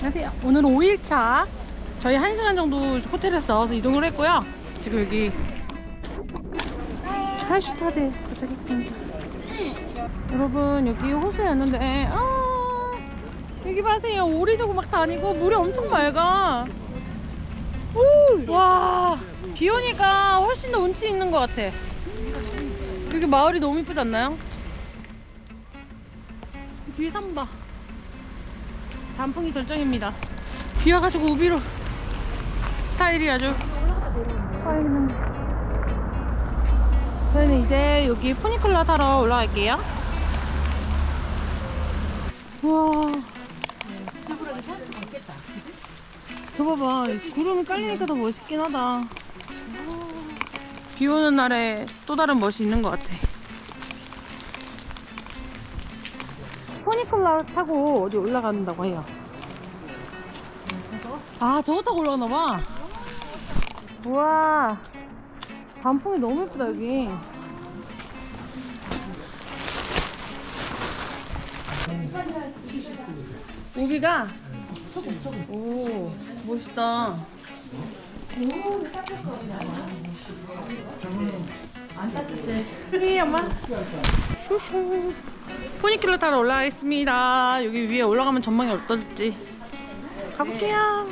안녕하세요. 오늘은 5일차. 저희 1시간 정도 호텔에서 나와서 이동을 했고요. 지금 여기 하슈타드에 도착했습니다. 여러분 여기 호수에 왔는데 아 여기 봐세요. 오리도 막 다니고 물이 엄청 맑아. 오, 와, 비 오니까 훨씬 더 운치 있는 것 같아. 여기 마을이 너무 이쁘지 않나요? 뒤에 산봐. 단풍이 절정입니다. 비 와가지고 우비로 스타일이 아주. 저희는 이제 여기 푸니클라 타러 올라갈게요. 우와. 지저분하게 살 수가 있겠다. 그지? 저거 봐. 구름이 깔리니까 더 멋있긴 하다. 비 오는 날에 또 다른 멋이 있는 것 같아. 포니클라 타고 어디 올라간다고 해요. 아, 저거 타고 올라가나 봐. 우와. 단풍이 너무 예쁘다, 여기. 우비가 오, 멋있다. 안 따뜻해. 네, 엄마. 푸니킬러 타러 올라가겠습니다. 여기 위에 올라가면 전망이 어떨지. 가볼게요.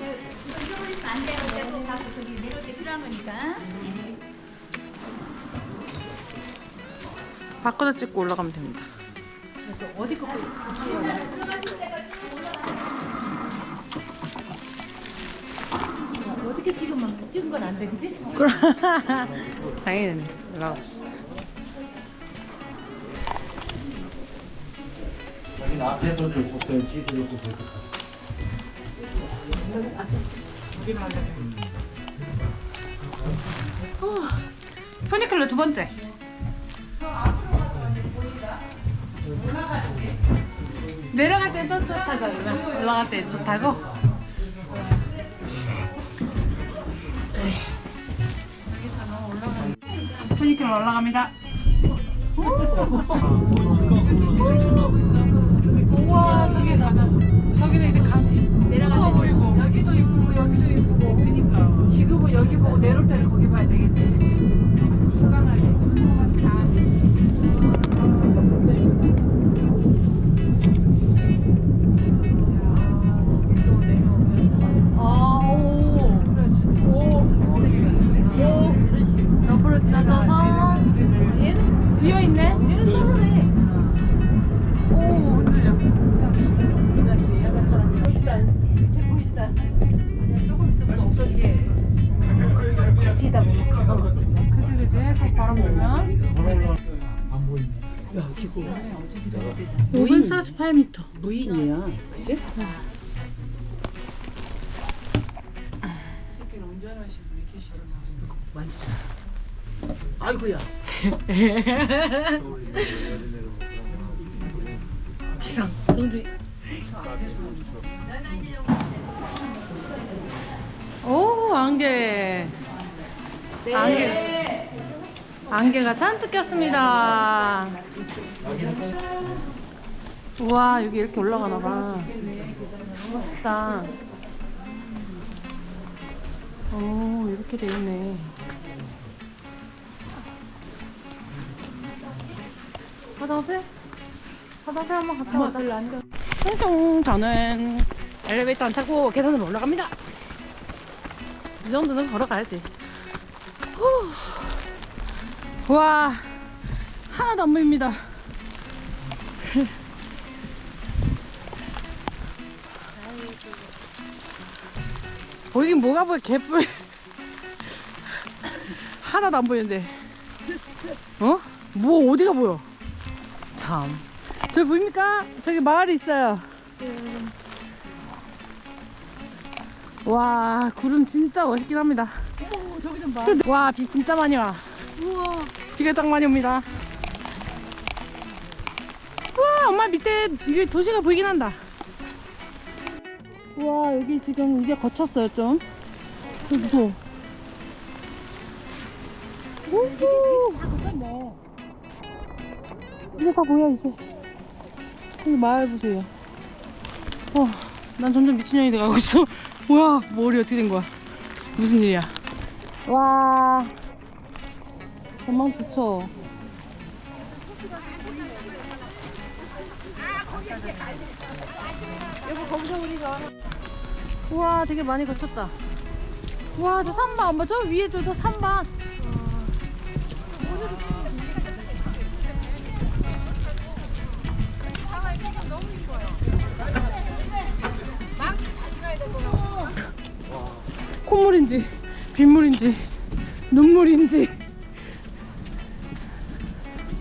바꿔서 찍고 올라가면 됩니다. 어디 거 어떻게 찍으면 찍은 건 안 돼, 그지? 그럼 당연히 올라가. 여기 앞에서 좀 적당히 찍으려고 그러니까. 푸니클러 두 번째. 내려갈 때 저쪽 타잖아. 올라갈 때저 타고. 푸니클러 올라갑니다. 우와 저기 저기는 이제 가 그지 그지. 딱 바람 불면. 안 보이네. 야, 기고. 548m. 무인이야. 그지? 만지자. 아이고야. 기상 정지. 오 안개. 안개. 안개가 잔뜩 꼈습니다. 우와 여기 이렇게 올라가나 봐. 멋있다. 오 이렇게 돼 있네. 화장실? 화장실 한번 갔다 와자. 퉁퉁 저는 엘리베이터 안 타고 계단으로 올라갑니다. 이 정도는 걸어가야지. 후. 와 하나도 안 보입니다. 보이긴 뭐가 보여 개뿔 하나도 안 보이는데 어? 뭐 어디가 보여 참 저기 보입니까? 저기 마을이 있어요 와 구름 진짜 멋있긴 합니다 저기 좀 봐. 와 비 진짜 많이 와 우와. 비가 짱 많이 옵니다 와 엄마 밑에 이게 도시가 보이긴 한다 와 여기 지금 이제 거쳤어요 좀 어, 무서워 오호 이제 다 보여 이제 여기 마을 보세요 와 난 점점 미친년이 돼가고 있어. 뭐야, 머리 어떻게 된 거야? 무슨 일이야? 와, 전망 좋죠. 우와, 되게 많이 거쳤다. 와, 저 봐? 저 위에 저, 저 산반. 콧물인지 빗물인지 눈물인지.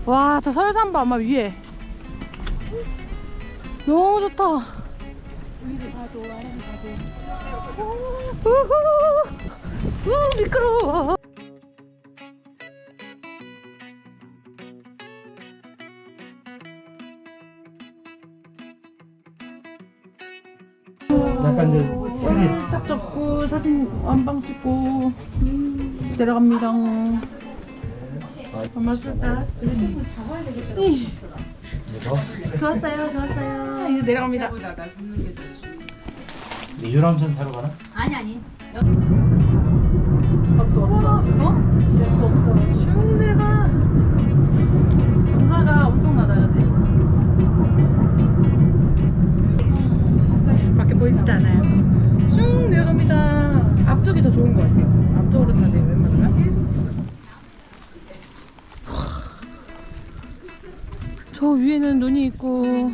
와 저 설산바 아마 위에. 너무 좋다. 우후. 우 미끄러워 사진 완방 찍고 다시 내려갑니다. 엄마 좋다. 좋았어요, 좋았어요. 이제 내려갑니다. 유람선 타러 가나? 아니 아니. 밥도 없어. 어? 밥도 없어. 슝 내려가. 경사가 엄청나다, 그지? 밖에 보이지도 않아요. 슝 내려갑니다. 앞쪽이 더 좋은 것 같아요. 앞쪽으로 타세요, 웬만하면. 저 위에는 눈이 있고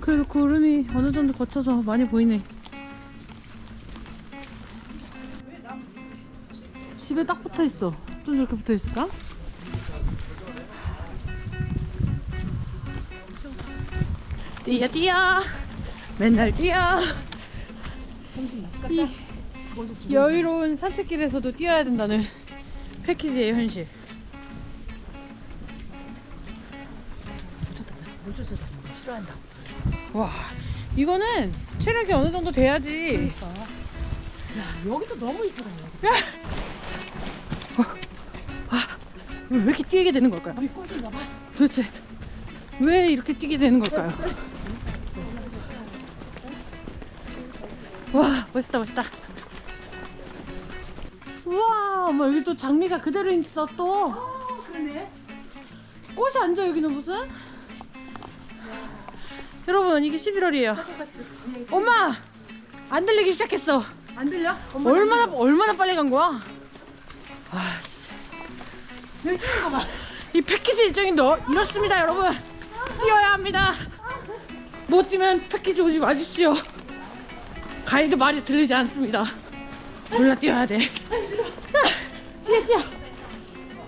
그래도 구름이 어느 정도 거쳐서 많이 보이네. 집에 딱 붙어 있어. 좀 저렇게 붙어 있을까? 뛰어 뛰어 맨날 뛰어 이 여유로운 산책길에서도 뛰어야 된다는 패키지의 현실 싫어한다. 와 이거는 체력이 어느 정도 돼야지 여기도 너무 이쁘다. 왜 이렇게 뛰게 되는 걸까요? 우리 꼴인가 봐. 도대체 왜 이렇게 뛰게 되는 걸까요? 와 멋있다 멋있다. 우와 뭐 여기 또 장미가 그대로 있어 또. 그러네. 꽃이 앉아 여기는 무슨? 여러분 이게 11월이에요. 엄마 안 들리기 시작했어. 안 들려? 얼마나 얼마나 빨리 간 거야? 아씨. 여기 뛰는 거 봐. 이 패키지 일정이 너 이렇습니다 여러분. 뛰어야 합니다. 못 뛰면 패키지 오지 마십시오 가이드 말이 들리지 않습니다. 졸라 뛰어야 돼. 뛰어 뛰어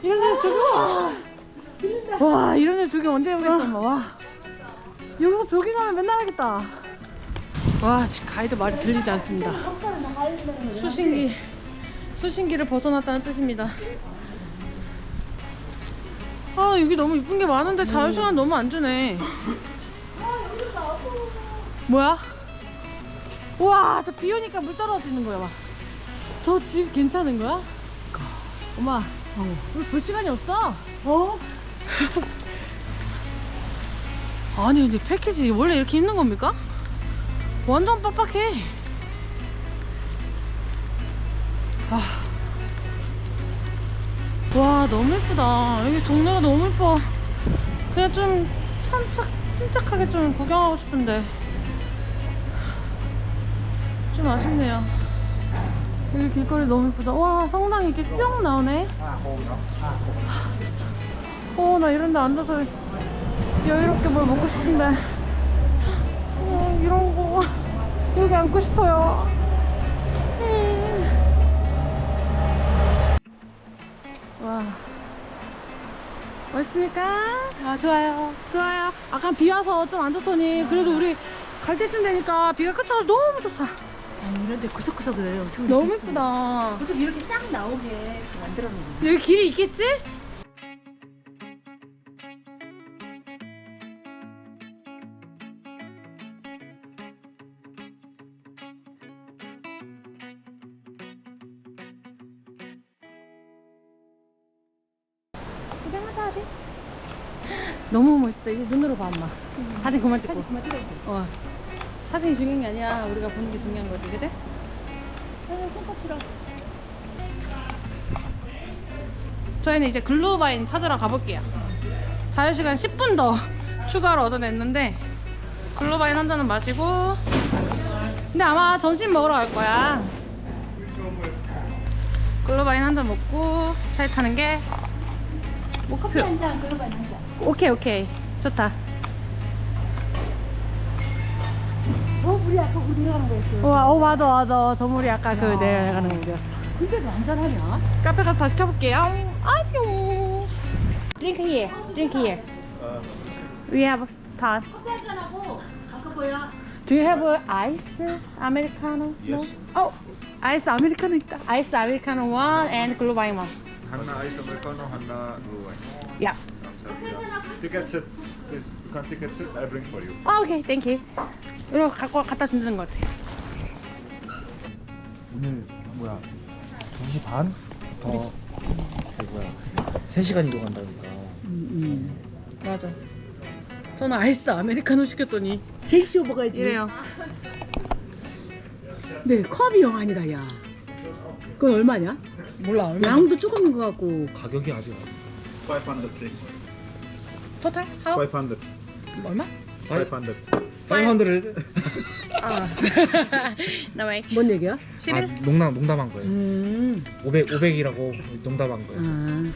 이런 데서 조깅 와 이런 데서 조깅 언제 해보겠어 와. 여기서 조깅하면 맨날 하겠다. 와 지금 가이드 말이 들리지 않습니다. 수신기 수신기를 벗어났다는 뜻입니다. 아 여기 너무 이쁜 게 많은데 자유시간 너무 안 주네. 뭐야? 우와 저 비 오니까 물 떨어지는 거야 저 집 괜찮은 거야? 엄마 우리 볼 시간이 없어 어? 아니 근데 패키지 원래 이렇게 입는 겁니까? 완전 빡빡해 아. 와 너무 예쁘다 여기 동네가 너무 예뻐 그냥 좀 참착, 침착하게 좀 구경하고 싶은데 좀 아쉽네요. 여기 길거리 너무 예쁘다 와 성당이 이렇게 뿅 나오네. 어나 이런 데 앉아서 여유롭게 뭘 먹고 싶은데. 어, 이런 거. 여기 앉고 싶어요. 음. 와. 멋있습니까? 아 좋아요. 좋아요. 아까 비 와서 좀 안 좋더니 그래도 우리 갈 때쯤 되니까 비가 그쳐서 너무 좋다 이런데 구석구석을 어떻게 너무 예쁘다 구석 이렇게 싹 나오게 만들었는데. 여기 길이 있겠지? 너무 멋있다. 이제 눈으로 봐, 엄마. 사진 그만 찍고. 사진 그만 찍어야지. 어. 사진이 중요한 게 아니야. 우리가 보는 게 중요한 거지, 그지? 아, 손까지라. 저희는 이제 글루바인 찾으러 가볼게요. 자유시간 10분 더 추가로 얻어냈는데 글루바인 한 잔은 마시고 근데 아마 점심 먹으러 갈 거야. 글루바인 한 잔 먹고 차에 타는 게 목표. 한잔 그러면 한 잔. 오케이 오케이 좋다. 어 우리 아까 우리 내려가는 거였어. 와, 어 맞아 맞아. 저 물이 아까 그 야. 내려가는 물이었어. 근데도 한잔 하냐? 카페 가서 다 시 켜볼게요. 아뇨. Drink here. Drink here. We have time. 커피 한잔하고 아까 뭐야? Do you have ice americano? Yes. No? Oh, ice americano 있다. Ice americano one and glühwein one. Hanna Ice Americano, Hanna Blue Wine. Yeah. Tickets. Please, you can tickets. I'll bring for you. 아, 오케이, 땡큐. 이거 갖고 갖다 준다는 것 같아. 오늘 뭐야 2시 반? 더그 뭐야 3시간 이동한다니까 맞아. 저는 아이스 아메리카노 시켰더니 택시 먹어야지. 이래요. 네, 컵이 영안이다, 야. 그건 얼마냐? 몰라 얼마? 양도 조금인 것 같고. 가격이 아직 500 please. 토탈? 하우? 500. 얼마? 500. 500? 아. 나 왜? 뭔 얘기야? 11? 아, 농담, 농담한 거예요 음. 500, 500이라고 농담한 거예요 아.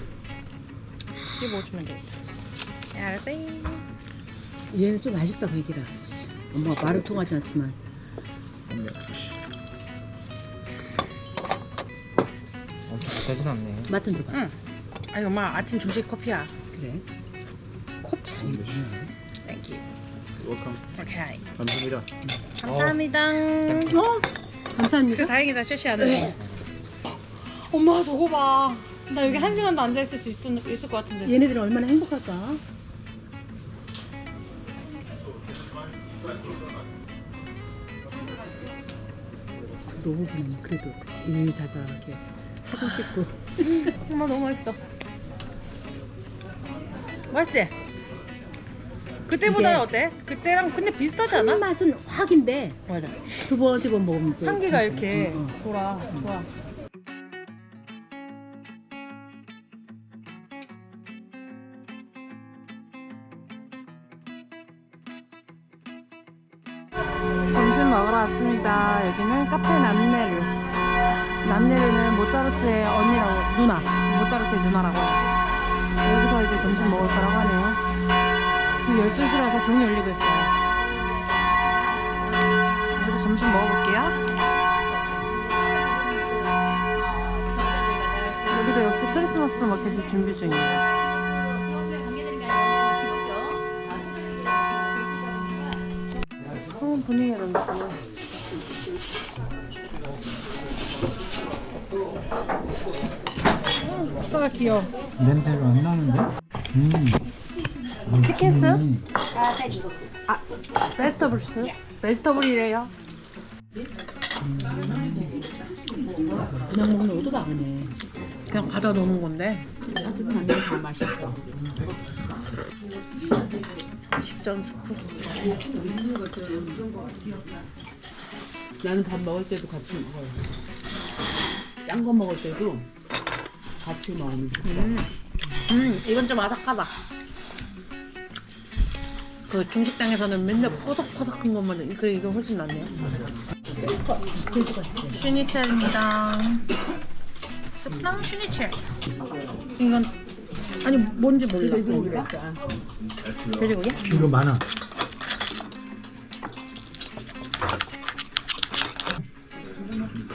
15 주면 되겠다. 알았어. 얘는 좀 아쉽다, 그 얘기라. 씨, 엄마가 말은 통하지 않지만. 비싸진 않네 맛 좀 줘봐. 응. 아니 엄마 아침 조식 커피야. 그래. 컵 잘. 땡큐. Welcome. 오케이. 감사합니다. 감사합니다. 어? 감사합니다. 그 다행이다 쉐시 안 해. 엄마 저거 봐. 나 여기 한 시간도 앉아 있을 수 있, 있을 것 같은데. 얘네들은 얼마나 행복할까? 너무 그래도 유유자자 이렇게 사진 찍고 엄마 너무 맛있어. 맛있지? 그때보다 어때? 그때랑 근데 비슷하지 한 않아? 맛은 확인데 맞아. 두 번 세 번 먹으면 또 향기가. 이렇게 응, 응. 돌아. 좋아. 점심 먹으러 왔습니다. 여기는 카페 남네르. 남네르는 모짜르트의 언니라고 누나. 모짜르트의 누나라고 해요. 여기서 이제 점심 먹을 거라고 하네요. 지금 12시라서 종이 울리고 있어요. 여기서 점심 먹어볼게요. 여기도 역시 크리스마스 마켓이 준비 중이에요. 한번 분위기를 놓고. 오빠가 귀여워. 냄새가 안 나는데? 음. 치킨 스? 음. 아, 베스터블 스? 베스터블이래요. 그냥 먹는 것도 나오네 그냥 가져 놓는 건데. 따뜻하면 다 맛있어 식전 스프. 나는 밥 먹을 때도 같이 먹어요 짠 거 먹을 때도 같이 먹으면 좋다 음, 이건 좀 아삭하다. 그 중식당에서는 맨날 퍼석퍼석한 것만 그 이거 훨씬 낫네요. 슈니첼입니다. 스프랑 슈니첼. 이건 아니 뭔지 몰라. 돼지고기가? 돼지고기? 이거 많아.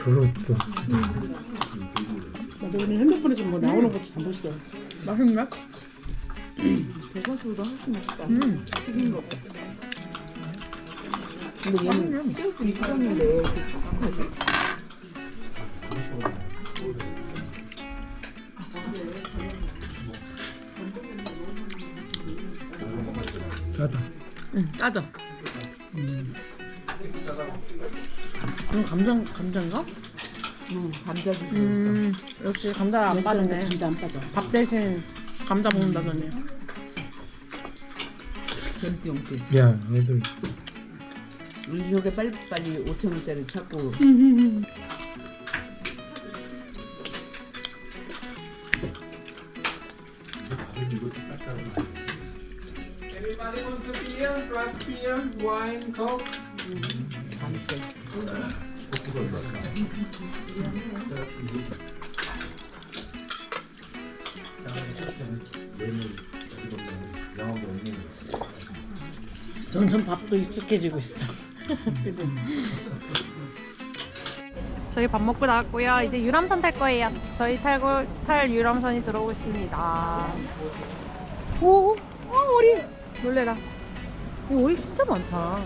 그렇죠. 나도 오늘 핸드폰에서 뭐 나오는 것도 잘 봤어 맛있네. 대선수보다 훨씬 맛있다 음. 튀긴 거 근데 얘는 익었는데 왜 이렇게 촉촉하지? 짜다. 응, 짜죠. 감자 감자인가? 응 감자도 음, 역시 감자 안 빠지네. 감자 안 빠져 밥 대신 감자 먹는다더니. 잼병 야, 애들 우리 저게 빨리빨리 5천 원짜리 찾고 Anybody wants a beer? Draft beer? Wine? Coke? 점점 밥도 익숙해지고 있어. 저희 밥 먹고 나왔고요. 이제 유람선 탈 거예요. 저희 탈고 탈 유람선이 들어오고 있습니다. 오, 오, 오리. 놀래라. 오, 오리 진짜 많다.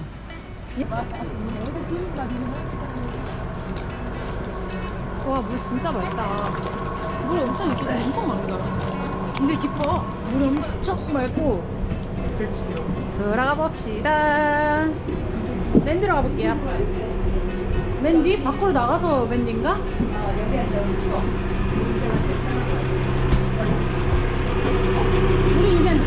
와, 물 진짜 맑다. 물 엄청 있긴 엄청 맑다. 근데 깊어. 물 엄청 맑고. 들어가 봅시다. 맨 들어가 볼게요. 맨 뒤? 밖으로 나가서 맨 뒤인가? 우리 여기 앉을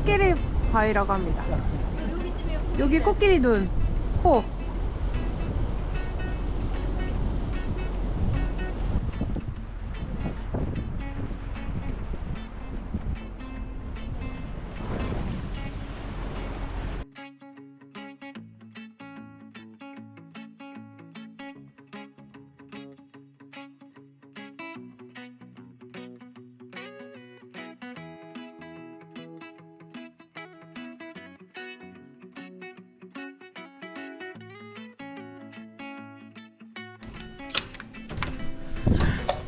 코끼리 바위라고 합니다. 여기 코끼리 눈, 코.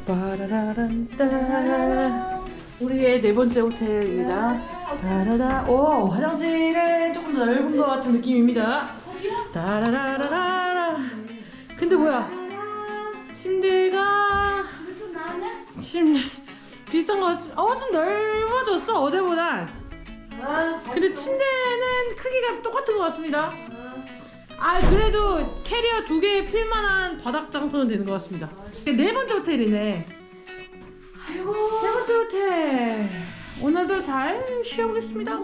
빠라라란따 우리의 네 번째 호텔입니다. 따라라 오 화장실은 조금 더 넓은 것 같은 느낌입니다. 따라라라라 근데 뭐야 침대가 침대 비싼 거 같- 어, 좀 넓어졌어 어제보다. 근데 침대는 크기가 똑같은 것 같습니다. 아 그래도 캐리어 두 개 필만한 바닥 장소는 되는 것 같습니다. 네 번째 호텔이네. 아이고 네 번째 호텔. 오늘도 잘 쉬어보겠습니다.